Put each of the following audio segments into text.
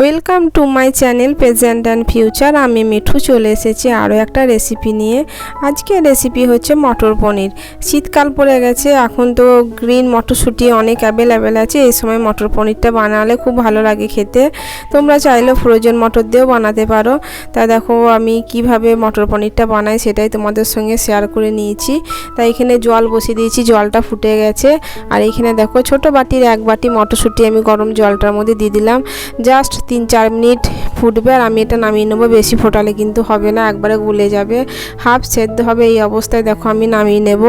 Welcome to my channel present and future আমি মিঠু চলে এসেছি আরও একটা রেসিপি নিয়ে। আজকে রেসিপি হচ্ছে মটর পনির। শীতকাল পড়ে গেছে, এখন তো গ্রিন মটরশুঁটি অনেক অ্যাভেলেবেল আছে। এই সময় মটর পনিরটা বানালে খুব ভালো লাগে খেতে। তোমরা চাইলে ফ্রোজেন মটর দিয়েও বানাতে পারো। তা দেখো, আমি কীভাবে মটর পনিরটা বানাই সেটাই তোমাদের সঙ্গে শেয়ার করে নিয়েছি। তাই এখানে জল বসিয়ে দিয়েছি, জলটা ফুটে গেছে। আর এখানে দেখো, ছোট বাটির এক বাটি মটরশুঁটি আমি গরম জলটার মধ্যে দিয়ে দিলাম। জাস্ট তিন চার মিনিট ফুটবে আর আমি এটা নামিয়ে নেব। বেশি ফোটালে কিন্তু হবে না, একবারে গুলে যাবে। হাফ সেদ্ধ হবে এই অবস্থায়, দেখো আমি নামিয়ে নেব।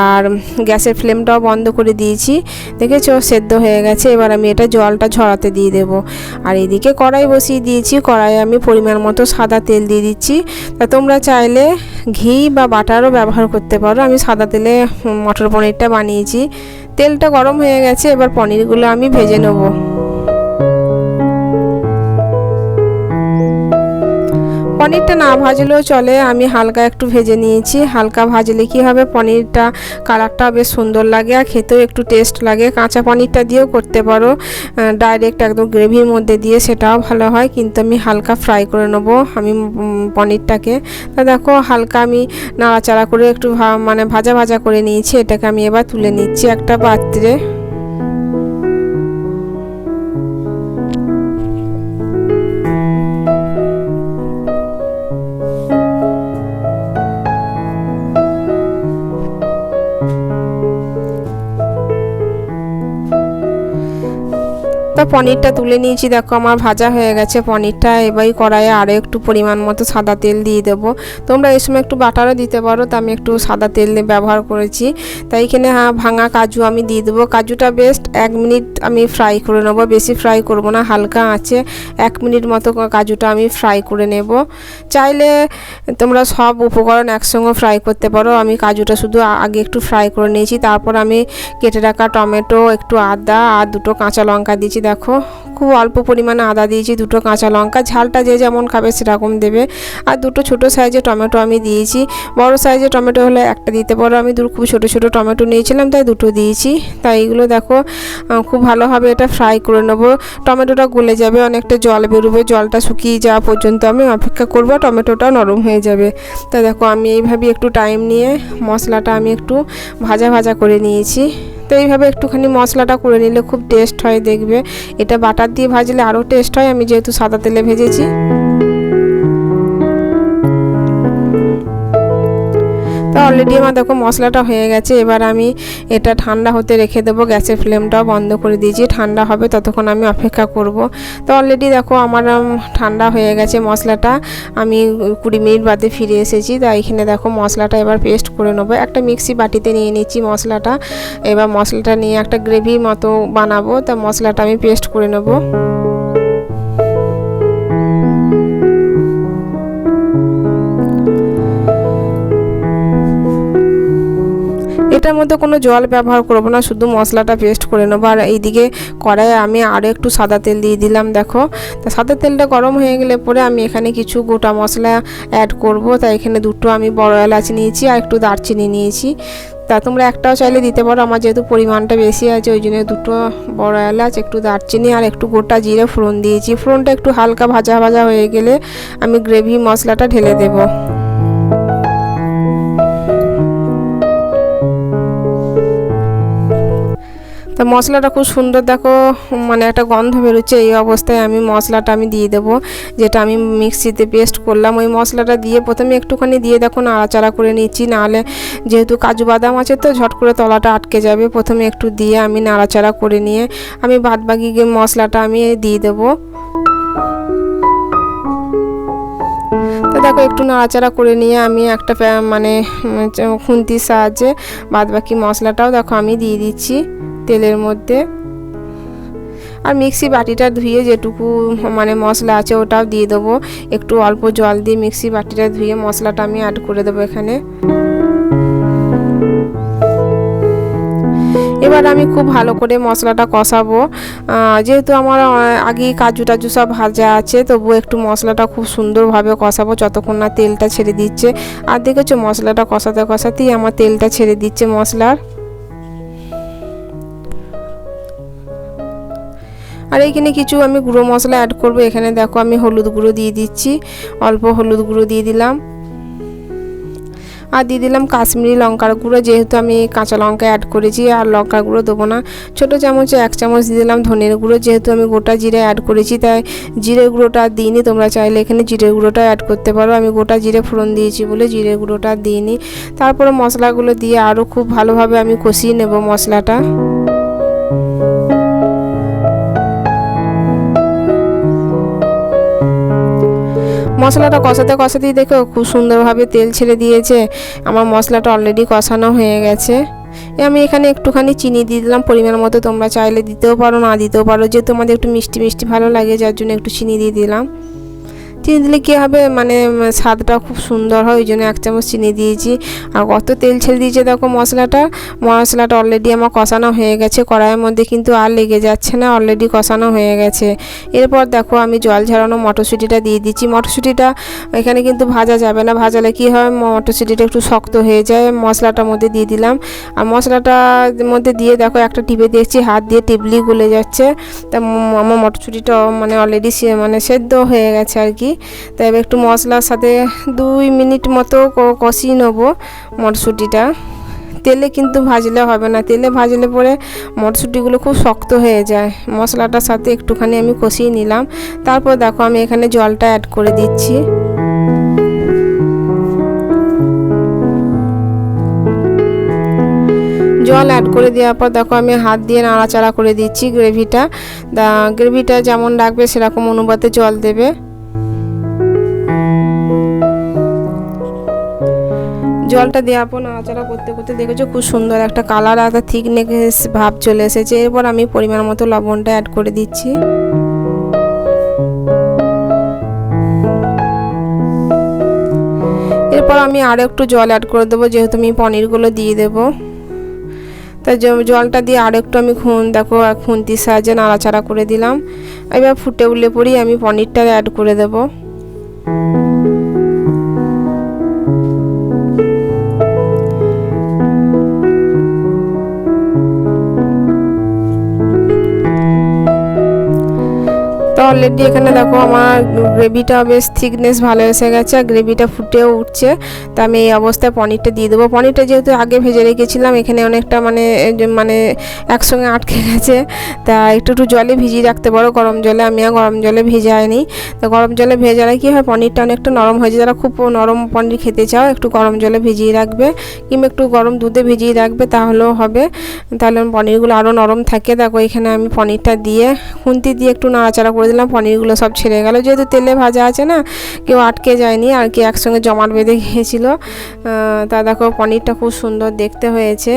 আর গ্যাসের ফ্লেমটাও বন্ধ করে দিয়েছি, দেখেছ? সেদ্ধ হয়ে গেছে, এবার আমি এটা জলটা ঝরাতে দিয়ে দেব। আর এদিকে কড়াই বসিয়ে দিয়েছি, কড়াইয়ে আমি পরিমাণ মতো সাদা তেল দিয়ে দিচ্ছি। তা তোমরা চাইলে ঘি বা বাটারও ব্যবহার করতে পারো। আমি সাদা তেলে মটর পনিরটা বানিয়েছি। তেলটা গরম হয়ে গেছে, এবার পনিরগুলো আমি ভেজে নেব। পনিরটা না ভাজলেও চলে, আমি হালকা একটু ভেজে নিয়েছি। হালকা ভাজলে কি হবে? পনিরটা কালারটা বেশ সুন্দর লাগে আর খেতেও একটু টেস্ট লাগে। কাঁচা পনিরটা দিয়েও করতে পারো। ডাইরেক্ট একদম গ্রেভির মধ্যে দিয়ে সেটাও ভালো হয়, কিন্তু আমি হালকা ফ্রাই করে নেব আমি পনিরটাকে। তা দেখো, হালকা আমি নাড়াচাড়া করে একটু মানে ভাজা ভাজা করে নিয়েছি। এটাকে আমি এবার তুলে নিচ্ছি একটা পাত্রে। তো পনিরটা তুলে নিয়েছি। দেখো আমার ভাজা হয়ে গেছে পনিরটা। এবারই কড়াইয়ে আরও একটু পরিমাণ মতো সাদা তেল দিয়ে দেবো। তোমরা এই সময় একটু বাটারও দিতে পারো, তো আমি একটু সাদা তেল ব্যবহার করেছি। তাই এখানে হ্যাঁ ভাঙা কাজু আমি দিয়ে দেবো। কাজুটা বেস্ট এক মিনিট আমি ফ্রাই করে নেব, বেশি ফ্রাই করব না, হালকা আছে। এক মিনিট মতো কাজুটা আমি ফ্রাই করে নেব। চাইলে তোমরা সব উপকরণ একসঙ্গে ফ্রাই করতে পারো। আমি কাজুটা শুধু আগে একটু ফ্রাই করে নিয়েছি। তারপর আমি কেটে রাখা টমেটো, একটু আদা, আর দুটো কাঁচা লঙ্কা দিয়েছি। দেখো, খুব অল্প পরিমাণে আদা দিয়েছি, দুটো কাঁচা লঙ্কা, ঝালটা যে যেমন খাবে সেরকম দেবে। আর দুটো ছোট সাইজের টমেটো আমি দিয়েছি। বড় সাইজের টমেটো হলে একটা দিতে পারো। আমি দু খুব ছোটো ছোটো টমেটো নিয়েছিলাম, তাই দুটো দিয়েছি। তাই এগুলো দেখো খুব ভালোভাবে এটা ফ্রাই করে নেব। টমেটোটা গলে যাবে, অনেকটা জল বেরোবে, জলটা শুকিয়ে যাওয়া পর্যন্ত আমি অপেক্ষা করব টমেটোটা নরম হয়ে যাবে। তা দেখো, আমি এইভাবে একটু টাইম নিয়ে মশলাটা আমি একটু ভাজা ভাজা করে নিয়েছি। তো এইভাবে একটুখানি মশলাটা করে নিলে খুব টেস্ট হয় দেখবে। এটা বাটার দিয়ে ভাজলে আরও টেস্ট হয়, আমি যেহেতু সাদা তেলে ভেজেছি। তো অলরেডি আমার দেখো মশলাটা হয়ে গেছে। এবার আমি এটা ঠান্ডা হতে রেখে দেবো। গ্যাসের ফ্লেমটাও বন্ধ করে দিয়েছি। ঠান্ডা হবে ততক্ষণ আমি অপেক্ষা করব। তো অলরেডি দেখো আমার ঠান্ডা হয়ে গেছে মশলাটা। আমি কুড়ি মিনিট বাদে ফিরে এসেছি। তা এখানে দেখো মশলাটা এবার পেস্ট করে নেব। একটা মিক্সি বাটিতে নিয়ে নিচ্ছি মশলাটা। এবার মশলাটা নিয়ে একটা গ্রেভি মতো বানাবো। তা মশলাটা আমি পেস্ট করে নেব। এটার মধ্যে কোনো জল ব্যবহার করব না, শুধু মশলাটা পেস্ট করে নেব। আর এইদিকে কড়াইয়ে আমি আরও একটু সাদা তেল দিয়ে দিলাম, দেখো। তা সাদা তেলটা গরম হয়ে গেলে পরে আমি এখানে কিছু গোটা মশলা অ্যাড করব। তাই এখানে দুটো আমি বড় এলাচ নিয়েছি আর একটু দারচিনি নিয়েছি। তা তোমরা একটাও চাইলে দিতে পারো, আমার যেহেতু পরিমাণটা বেশি আছে, ওই জন্য দুটো বড় এলাচ, একটু দারচিনি আর একটু গোটা জিরে ফোড়ন দিয়েছি। ফোড়নটা একটু হালকা ভাজা ভাজা হয়ে গেলে আমি গ্রেভি মশলাটা ঢেলে দেবো। তো মশলাটা খুব সুন্দর দেখো মানে একটা গন্ধ বেরোচ্ছে এই অবস্থায় আমি মশলাটা আমি দিয়ে দেবো। যেটা আমি মিক্সিতে পেস্ট করলাম, ওই মশলাটা দিয়ে প্রথমে একটুখানি দিয়ে দেখো নাড়াচাড়া করে নিচ্ছি। নাহলে যেহেতু কাজু বাদাম আছে তো ঝট করে তলাটা আটকে যাবে। প্রথমে একটু দিয়ে আমি নাড়াচাড়া করে নিয়ে আমি বাদ বাকি মশলাটা আমি দিয়ে দেবো। তো দেখো একটু নাড়াচাড়া করে নিয়ে আমি একটা মানে খুন্তির সাহায্যে বাদ বাকি মশলাটাও দেখো আমি দিয়ে দিচ্ছি। তেলের মধ্যে। আর মিক্সি বাটিটা ধুয়ে যেটুকু মানে মশলা আছে ওটাও দিয়ে দেবো। একটু অল্প জল দিয়ে মিক্সি বাটিটা ধুয়ে মশলাটা আমি অ্যাড করে দেবো এখানে। এবার আমি খুব ভালো করে মশলাটা কষাবো। যেহেতু আমার আগেই কাজু টাজু সব ভাজা আছে তবু একটু মশলাটা খুব সুন্দরভাবে কষাবো যতক্ষণ না তেলটা ছেড়ে দিচ্ছে। আর দেখেছ মশলাটা কষাতে কষাতেই আমার তেলটা ছেড়ে দিচ্ছে মশলার। আর এখানে কিছু আমি গুঁড়ো মশলা অ্যাড করব। এখানে দেখো আমি হলুদ গুঁড়ো দিয়ে দিচ্ছি। অল্প হলুদ গুঁড়ো দিয়ে দিলাম। আর দিয়ে দিলাম কাশ্মীরি লঙ্কার গুঁড়ো। যেহেতু আমি কাঁচা লঙ্কা অ্যাড করেছি, আর লঙ্কার গুঁড়ো দেবো না। ছোটো চামচে, এক চামচ দিয়ে দিলাম ধনের গুঁড়ো। যেহেতু আমি গোটা জিরে অ্যাড করেছি, তাই জিরে গুঁড়োটা দিইনি। তোমরা চাইলে এখানে জিরে গুঁড়োটা অ্যাড করতে পারো। আমি গোটা জিরে ফোড়ন দিয়েছি বলে জিরে গুঁড়োটা দিইনি। তারপরে মশলাগুলো দিয়ে আরও খুব ভালোভাবে আমি কষিয়ে নেব মশলাটা। মশলাটা কষাতে কষাতেই দেখো খুব সুন্দরভাবে তেল ছেড়ে দিয়েছে। আমার মশলাটা অলরেডি কষানো হয়ে গেছে। আমি এখানে একটুখানি চিনি দিয়ে দিলাম, পরিমাণ মতো তোমরা চাইলে দিতেও পারো, না দিতেও পারো। যে তোমাদের একটু মিষ্টি মিষ্টি ভালো লাগে, যার জন্য একটু চিনি দিয়ে দিলাম। চিনি দিলে কী হবে? মানে স্বাদটা খুব সুন্দর হয়, ওই জন্য এক চামচ চিনি দিয়েছি। আর কত তেল ছেড়ে দিয়েছে দেখো মশলাটা? মশলাটা অলরেডি আমার কষানো হয়ে গেছে, কড়াইয়ের মধ্যে কিন্তু আর লেগে যাচ্ছে না অলরেডি কষানো হয়ে গেছে। এরপর দেখো আমি জল ঝরানো মটরশুঁটিটা দিয়ে দিচ্ছি। মটরশুঁটিটা এখানে কিন্তু ভাজা যাবে না, ভাজালে কী হয়? মটরশুঁটিটা একটু শক্ত হয়ে যায়, মশলাটার মধ্যে দিয়ে দিলাম। আর মশলাটার মধ্যে দিয়ে দেখো একটা টিপে দিয়েছি, হাত দিয়ে টিপলি গলে যাচ্ছে। তা আমার মটরশুঁটিটা মানে অলরেডি মানে সেদ্ধ হয়ে গেছে আর কি। তো এবার একটু মশলার সাথে দুই মিনিট মতো কষিয়ে নেব মটরশুঁটিটা। তেলে কিন্তু ভাজলে হবে না। তেলে ভাজলে পরে মটরশুঁটিগুলো খুব শক্ত হয়ে যায়। মশলাটার সাথে একটুখানি আমি কষিয়ে নিলাম। তারপর দেখো আমি এখানে জলটা অ্যাড করে দিচ্ছি। জল অ্যাড করে দেওয়ার পর দেখো আমি হাত দিয়ে নাড়াচাড়া করে দিচ্ছি গ্রেভিটা গ্রেভিটা যেমন রাখবে সেরকম অনুপাতে জল দেবে। জলটা দেওয়ার পর নাড়াচাড়া করতে করতে দেখেছ খুব সুন্দর একটা কালার একটা থিকনেস ভাব চলে এসেছে। এরপর আমি পরিমাণ মতো লবণটা অ্যাড করে দিচ্ছি। এরপর আমি আরও একটু জল অ্যাড করে দেবো, যেহেতু আমি পনিরগুলো দিয়ে দেবো। তাই জলটা দিয়ে আরও একটু আমি খুন, দেখো খুন্তির সাহায্যে নাড়াচাড়া করে দিলাম। এবার ফুটে উঠলে পরেই আমি পনিরটা অ্যাড করে দেবো। অলরেডি এখানে দেখো আমার গ্রেভিটা বেশ থিকনেস ভালো এসে গেছে, আর গ্রেভিটা ফুটেও উঠছে। তো আমি এই অবস্থায় পনিরটা দিয়ে দেবো। পনিরটা যেহেতু আগে ভেজে রেখেছিলাম, এখানে অনেকটা মানে মানে একসঙ্গে আটকে গেছে। তা একটু একটু জলে ভিজিয়ে রাখতে পারো গরম জলে। আমি আর গরম জলে ভেজাইনি। তো গরম জলে ভেজালে কী হয়, পনিরটা অনেকটা নরম হয়ে যায়। যারা খুব নরম পনির খেতে চাও, একটু গরম জলে ভিজিয়ে রাখবে, কিংবা একটু গরম দুধে ভিজিয়ে রাখবে, তাহলেও হবে। তাহলে পনিরগুলো আরও নরম থাকে। দেখো এখানে আমি পনিরটা দিয়ে, খুন্তি দিয়ে একটু নাড়াচাড়া করে দিলাম। পনিরগুলো সব ছেড়ে গেল। যেহেতু তেলে ভাজা আছে না, কেউ আটকে যায়নি আর কি একসঙ্গে জমাট বেঁধে গিয়েছিল তা দেখো, পনিরটা খুব সুন্দর দেখতে হয়েছে।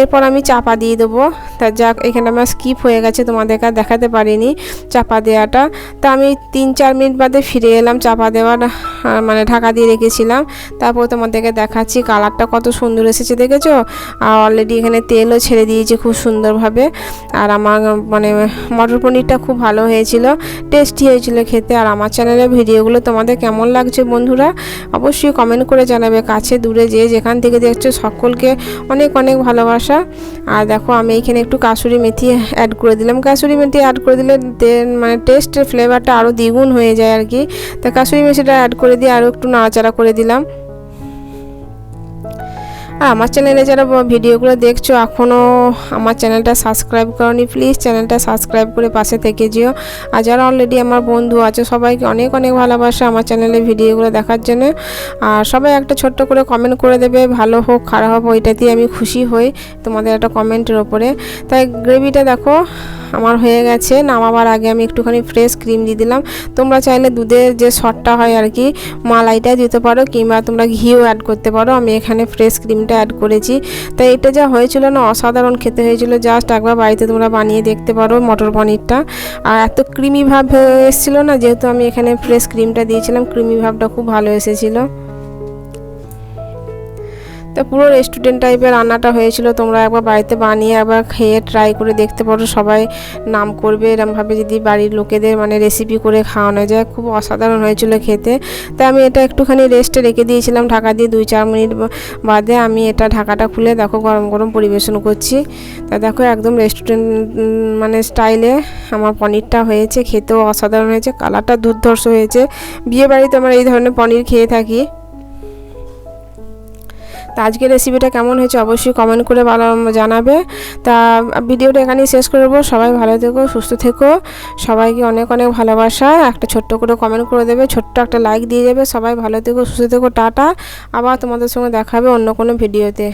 এরপর আমি চাপা দিয়ে দেবো। তা যাক, এখানে আমার স্কিপ হয়ে গেছে, তোমাদেরকে দেখাতে পারিনি চাপা দেওয়াটা। তা আমি তিন চার মিনিট বাদে ফিরে এলাম, চাপা দেওয়ার মানে ঢাকা দিয়ে রেখেছিলাম। তারপর তোমাদেরকে দেখাচ্ছি কালারটা কত সুন্দর এসেছে, দেখেছ? আর অলরেডি এখানে তেলও ছেড়ে দিয়েছে খুব সুন্দরভাবে। আর আমার মানে মটর পনিরটা খুব ভালো হয়েছিল। টেস্টি হয়েছিল খেতে। আর আমার চ্যানেলের ভিডিওগুলো তোমাদের কেমন লাগছে বন্ধুরা, অবশ্যই কমেন্ট করে জানাবে। কাছে দূরে যে যেখান থেকে দেখছ সকলকে অনেক অনেক ভালোবাসা। আর দেখো, আমি এখানে একটু কাসুরি মেথি অ্যাড করে দিলাম। কাসুরি মেথি অ্যাড করে দিলে মানে টেস্টের ফ্লেভারটা আরও দ্বিগুণ হয়ে যায় আর কি। তো কাসুরি মেথিটা অ্যাড করে দিয়ে আরও একটু নাড়াচাড়া করে দিলাম। আর আমার চ্যানেলে যারা ভিডিওগুলো দেখছ এখনও আমার চ্যানেলটা সাবস্ক্রাইব করনি, প্লিজ চ্যানেলটা সাবস্ক্রাইব করে পাশে থেকে যেও। আর যারা অলরেডি আমার বন্ধু আছে, সবাইকে অনেক অনেক ভালোবাসা আমার চ্যানেলে ভিডিওগুলো দেখার জন্য। আর সবাই একটা ছোট্ট করে কমেন্ট করে দেবে, ভালো হোক, খারাপ হোক ওইটাতেই আমি খুশি হই তোমাদের একটা কমেন্টের ওপরে। তাই গ্রেভিটা দেখো আমার হয়ে গেছে, নামাবার আগে আমি একটুখানি ফ্রেশ ক্রিম দিয়ে দিলাম। তোমরা চাইলে দুধের যে শটটা হয় আর কি, মালাইটা দিতে পারো কিংবা তোমরা ঘিও অ্যাড করতে পারো। আমি এখানে ফ্রেশ ক্রিমটা অ্যাড করেছি। তাই এটা যা হয়েছিল না, অসাধারণ খেতে হয়েছিল। জাস্ট একবার বাড়িতে তোমরা বানিয়ে দেখতে পারো মটর পনিরটা। আর এত ক্রিমি ভাব এসেছিল না, যেহেতু আমি এখানে ফ্রেশ ক্রিমটা দিয়েছিলাম ক্রিমি ভাবটা খুব ভালো এসেছিল। তা পুরো রেস্টুরেন্ট টাইপের রান্নাটা হয়েছিল। তোমরা একবার বাড়িতে বানিয়ে একবার খেয়ে ট্রাই করে দেখতে পারো। সবাই নাম করবে এরমভাবে যদি বাড়ির লোকেদের মানে রেসিপি করে খাওয়ানো যায়। খুব অসাধারণ হয়েছিল খেতে। তাই আমি এটা একটুখানি রেস্টে রেখে দিয়েছিলাম। ঢাকা দিয়ে দুই চার মিনিট বাদে আমি এটা ঢাকাটা খুলে দেখো গরম গরম পরিবেশন করছি। তা দেখো একদম রেস্টুরেন্ট মানে স্টাইলে আমার পনিরটা হয়েছে। খেতেও অসাধারণ হয়েছে। কালারটা দুর্ধর্ষ হয়েছে। বিয়ে বাড়িতে আমরা এই ধরনের পনির খেয়ে থাকি। তা আজকের রেসিপিটা কেমন হয়েছে অবশ্যই কমেন্ট করে জানাবে। তা ভিডিওটা এখানেই শেষ করে দেবো। সবাই ভালো থেকো, সুস্থ থেকো। সবাইকে অনেক অনেক ভালোবাসা। একটা ছোট্ট করে কমেন্ট করে দেবে, ছোট্ট একটা লাইক দিয়ে দেবে। সবাই ভালো থেকো, সুস্থ থেকো, টাটা। আবার তোমাদের সঙ্গে দেখাবে অন্য কোনো ভিডিওতে